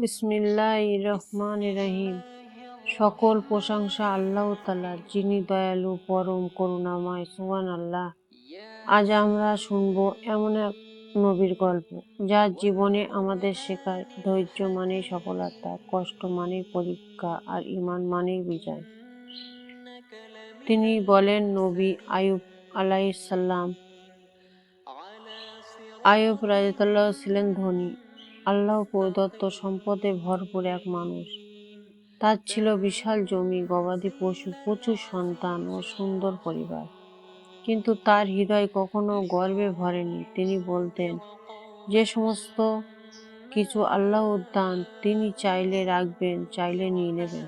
রহমান রহিম সকল প্রশংসা আল্লাহ তালা যিনি দয়ালু, পরম, করুণাময় সুবান আল্লাহ আজ আমরা শুনব এমন এক নবীর গল্প যার জীবনে আমাদের শেখায় ধৈর্য মানেই সফলতা, কষ্ট মানেই পরীক্ষা, আর ইমান মানেই বিজয়। তিনি বলেন, নবী আয়ুব আলাইসাল্লাম আয়ুব রাজতাল্লাহ ছিলেন ধনী। আল্লাহ প্রদত্ত সম্পদে ভরপুর এক মানুষ। তার ছিল বিশাল জমি, গবাদি পশু, প্রচুর সন্তান ও সুন্দর পরিবার। কিন্তু তার হৃদয় কখনো গর্বে ভরেনি। তিনি বলতেন, যে সমস্ত কিছু আল্লাহ উদ্যান তিনি চাইলে রাখবেন, চাইলে নিয়ে নেবেন।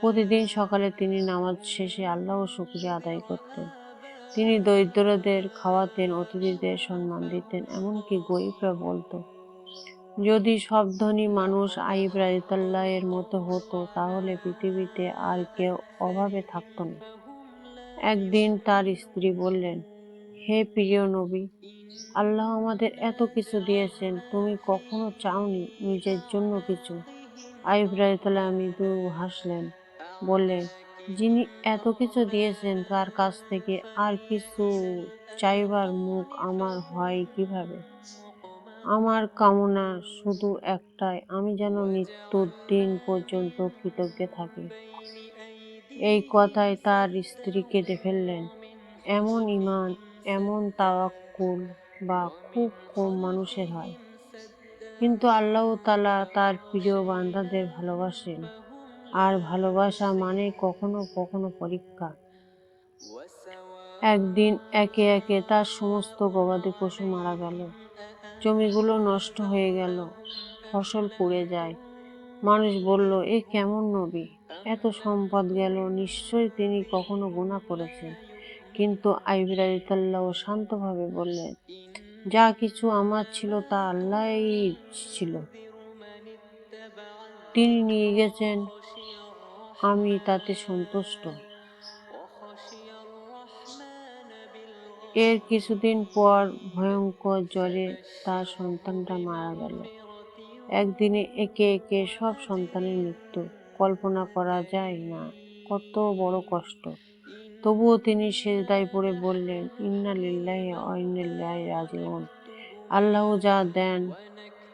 প্রতিদিন সকালে তিনি নামাজ শেষে আল্লাহ শুক্রিয়া আদায় করতেন। তিনি দরিদ্রদের খাওয়াতেন, অতিথিদের সম্মান দিতেন, এমনকি গরিবরা বলতো যদি সব ধনী মানুষ আইব রাজিতাল্লাহ এর মতো হতো, তাহলে পৃথিবীতে আর কেউ অভাবে থাকতো না। একদিন তার স্ত্রী বললেন, হে প্রিয় নবী, আল্লাহ আমাদের এত কিছু দিয়েছেন, তুমি কখনো চাওনি নিজের জন্য কিছু? আইব রাজিতাল্লাহ আমি দু হাসলেন, বললেন, যিনি এত কিছু দিয়েছেন, তার কাছ থেকে আর কিছু চাইবার মুখ আমার হয় কীভাবে? আমার কামনা শুধু একটাই, আমি যেন মৃত্যুর দিন পর্যন্ত কৃতজ্ঞ থাকি। এই কথায় তার স্ত্রী কেঁদে ফেললেন। এমন ইমান এমন তাওয়াক্কুল বা খুব কম মানুষের হয়। কিন্তু আল্লাহ তালা তার প্রিয় বান্ধাদের ভালোবাসেন। আর ভালোবাসা মানে কখনো কখনো পরীক্ষা। একদিন একে একে তার সমস্ত গবাদি পশু মারা গেল। জমিগুলো নষ্ট হয়ে গেল, ফসল পুড়ে যায়। মানুষ বলল, এ কেমন নবী? এত সম্পদ গেল, নিশ্চয়ই তিনি কখনো গুণা করেছেন। কিন্তু আইবিরাজিতাল্লাহ শান্তভাবে বললেন, যা কিছু আমার ছিল, তা আল্লাহই ছিল। তিনি নিয়ে গেছেন, আমি তাতে সন্তুষ্ট। এর কিছুদিন পর ভয়ঙ্কর জ্বরে তার সন্তানটা মারা গেল। একদিনে একে একে সব সন্তানের মৃত্যু। কল্পনা করা যায় না, কত বড় কষ্ট। তবুও তিনি সেজদায় পড়ে বললেন, ইন্না লিল্লাহ রাজিউন। আল্লাহ যা দেন,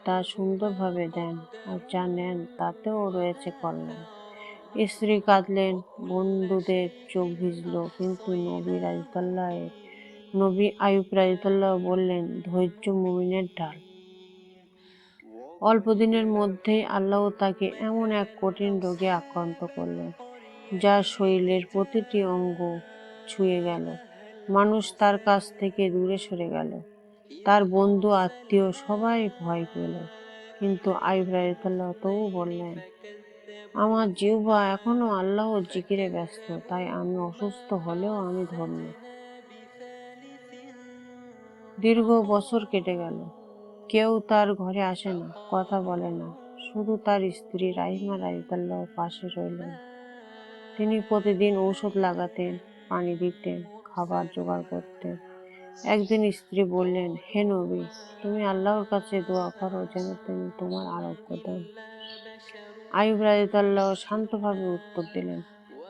তা সুন্দরভাবে দেন, আর যা নেন, তাতেও রয়েছে কল্যাণ। স্ত্রী কাঁদলেন, বন্ধুদের চোখ ভিজল, কিন্তু নবী রাজতাল্লাহের নবী আয়ুব রাজিতাল্লাহ বললেন, ধৈর্য মুমিনের ঢাল। অল্প দিনের মধ্যেই আল্লাহ তাকে এমন এক কঠিন রোগে আক্রান্ত করলেন, যা শরীরের প্রতিটি অঙ্গ ছুঁয়ে গেল, মানুষ তার কাছ থেকে দূরে সরে গেল, তার বন্ধু, আত্মীয় সবাই ভয় পেল। কিন্তু আইব রাজিতাল্লাহ তবু বললেন, আমার জিহ্বা এখনও আল্লাহর জিকিরে ব্যস্ত, তাই আমি অসুস্থ হলেও আমি ধর্ম দীর্ঘ বছর কেটে গেল। কেউ তার ঘরে আসে না কথা বলে না। শুধু তার স্ত্রী রাহিমা রাইতাল্লাহ পাশে রইলেন। তিনি প্রতিদিন ঔষধ লাগাতেন, পানি দিতেন, খাবার জোগাড় করতেন। একদিন স্ত্রী বললেন, হে নবী, তুমি আল্লাহর কাছে দোয়া করো যেন তিনি তোমার আরোগ্য দেন। আয়ুব রাজিতাল্লাহ শান্তভাবে উত্তর দিলেন,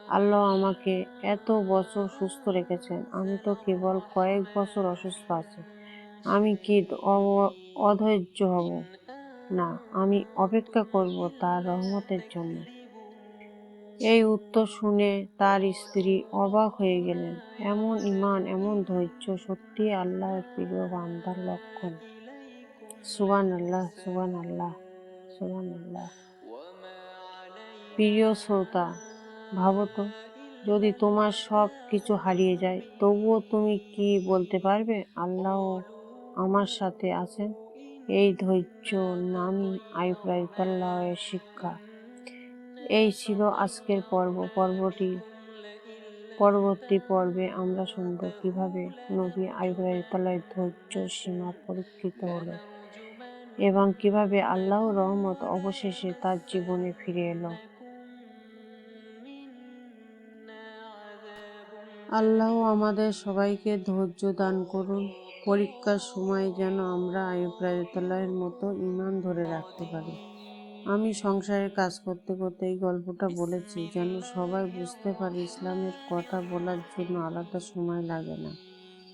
আল্লাহ আমাকে এত বছর সুস্থ রেখেছেন, আমি তো কেবল কয়েক বছর অসুস্থ আছি। আমি কি অধৈর্য হব? না, আমি অপেক্ষা করব তার রহমতের জন্য। এই উত্তর শুনে তার স্ত্রী অবাক হয়ে গেলেন। এমন ইমান এমন ধৈর্য, সত্যি আল্লাহর প্রিয় বান্দার লক্ষণ। সুবান আল্লাহ সুবান আল্লাহ সুবান আল্লাহ প্রিয় শ্রোতা, ভাবো তো, যদি তোমার সব কিছু হারিয়ে যায়, তবুও তুমি কি বলতে পারবে? আল্লাহ আমার সাথে আছেন এই ধৈর্য নামই আইফরাইতাল্লাহের শিক্ষা। এই ছিল আজকের পর্ব। পর্বটি, পরবর্তী পর্বে আমরা শুনব কীভাবে নবী আইফরাইতাল্লাহের ধৈর্য সীমা পরীক্ষিত হলো এবং কীভাবে আল্লাহ রহমত অবশেষে তার জীবনে ফিরে এলো। আল্লাহ আমাদের সবাইকে ধৈর্য দান করুন। পরীক্ষার সময় যেন আমরা আয়ুব রাজতলাহের মতো ইমান ধরে রাখতে পারি। আমি সংসারের কাজ করতে করতে এই গল্পটা বলেছি, যেন সবাই বুঝতে পারে ইসলামের কথা বলার জন্য আলাদা সময় লাগে না।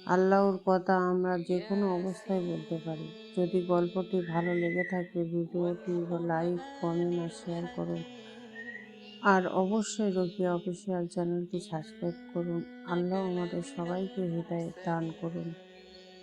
আল্লাহর কথা আমরা যে কোনো অবস্থায় বলতে পারি। যদি গল্পটি ভালো লেগে থাকে, ভিডিওটি লাইক, কমেন্ট আর শেয়ার করুন। আর অবশ্যই রকিয়া অফিসিয়াল চ্যানেলটি সাবস্ক্রাইব করুন। আল্লাহ আমাদের সবাইকে হৃদায়ত দান করুন।